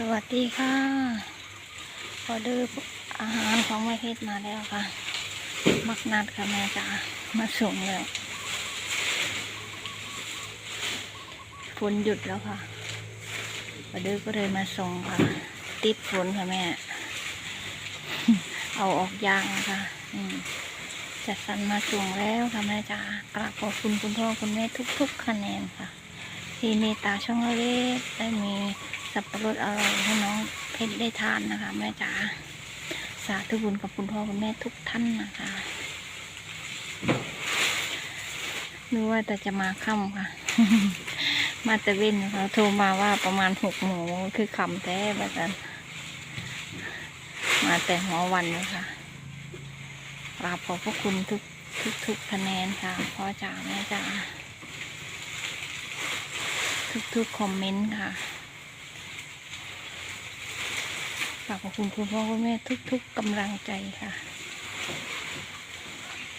สวัสดีค่ะออเดอร์อาหารของแม่เพชรมาแล้วค่ะ มักนัดค่ะแม่จ๋ามาส่งแล้วฝนหยุดแล้วค่ะออเดอร์ก็เลยมาส่งค่ะ ติดฝนค่ะแม่ เอาออกยางค่ะจัดสรรมาส่งแล้วค่ะแม่จ๋ากราบขอบคุณคุณพ่อคุณแม่ทุก ๆ คะแนนค่ะ ที่เมตตาช่องเล็กได้มี สับปะรดอร่อยให้น้องเพชรได้ทานนะคะ แม่จ๋าสาธุบุญกับคุณพ่อคุณแม่ทุกท่านนะคะนึกว่าแต่จะมาค่ำค่ะ มาแต่เว้นนะคะโทรมาว่าประมาณหกโมงคือคำแท้แบบนั้นมาแต่หัววันเลยค่ะกราบขอบพระคุณทุกทุกทุกคะแนนค่ะพ่อจ๋าแม่จ๋าทุกๆคอมเมนต์ค่ะ ฝากขอบคุณคุณพ่อคุณแม่ทุก ๆกำลังใจค่ะ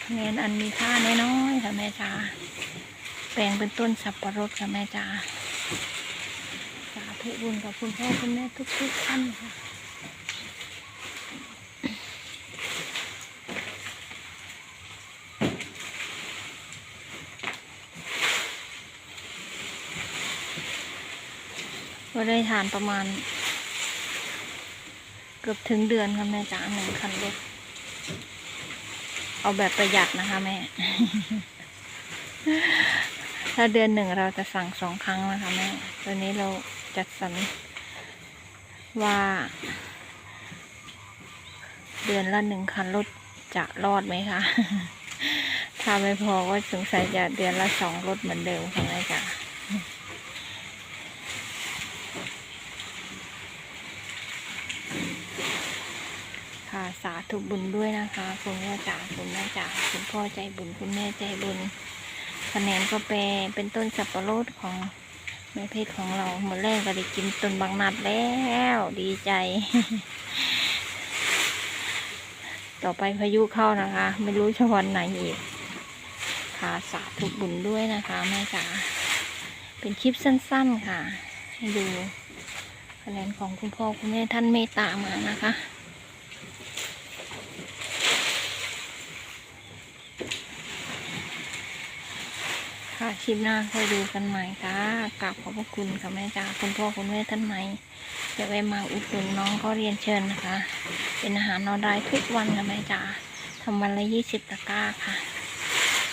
คะแนนอันมีค่าน้อยๆค่ะแม่จ๋าแปลงเป็นต้นสับปะรดค่ะแม่จ๋าสาธุบุญกับคุณพ่อคุณแม่ทุกๆท่านค่ะก็ได้ทานประมาณ กือบถึงเดือนค่ะแม่จ๋าหนึ่งคันรถเอาแบบประหยัดนะคะแม่ ถ้าเดือนหนึ่งเราจะสั่งสองครั้งนะคะแม่ตอนนี้เราจัดสรรว่า เดือนละหนึ่งคันรถจะรอดไหมคะ ถ้าไม่พอก็สงสัยจะเดือนละสองรถเหมือนเดิมค่ะแม่จ๋า ค่ะสาธุบุญด้วยนะคะ คุณพ่จ๋าคุณแม่จ๋าคุณพ่อใจบุญคุณแม่ใจบุญคะแนนก็แปลเป็นต้นสับปะรดของแม่เพชรของเราหมดแรกก็ได้กินต้นบางนัดแล้วดีใจ ต่อไปพายุเข้านะคะ ไม่รู้จะวันไหนอีกค่ะสาธุบุญด้วยนะคะแม่จ๋าเป็นคลิปสั้นๆค่ะ ให้ดูคะแนนของคุณพ่อคุณแม่ท่านเมตตามานะคะ ค่ะคลิปหน้าค่อยดูกันใหม่ค่ะกราบขอบพระคุณค่ะแม่จ๋าคุณพ่อคุณแม่ท่านใหม่จะแวะมาอุดหนุนน้องก็เรียนเชิญนะคะ เป็นอาหารนอนได้ทุกวันค่ะแม่จ๋าทำวันละยี่สิบตะกร้าค่ะ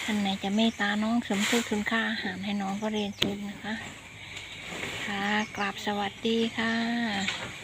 ท่านไหนจะเมตตาน้องสมทบทุนค่าอาหารให้น้องก็เรียนเชิญนะคะ ค่ะกราบสวัสดีค่ะ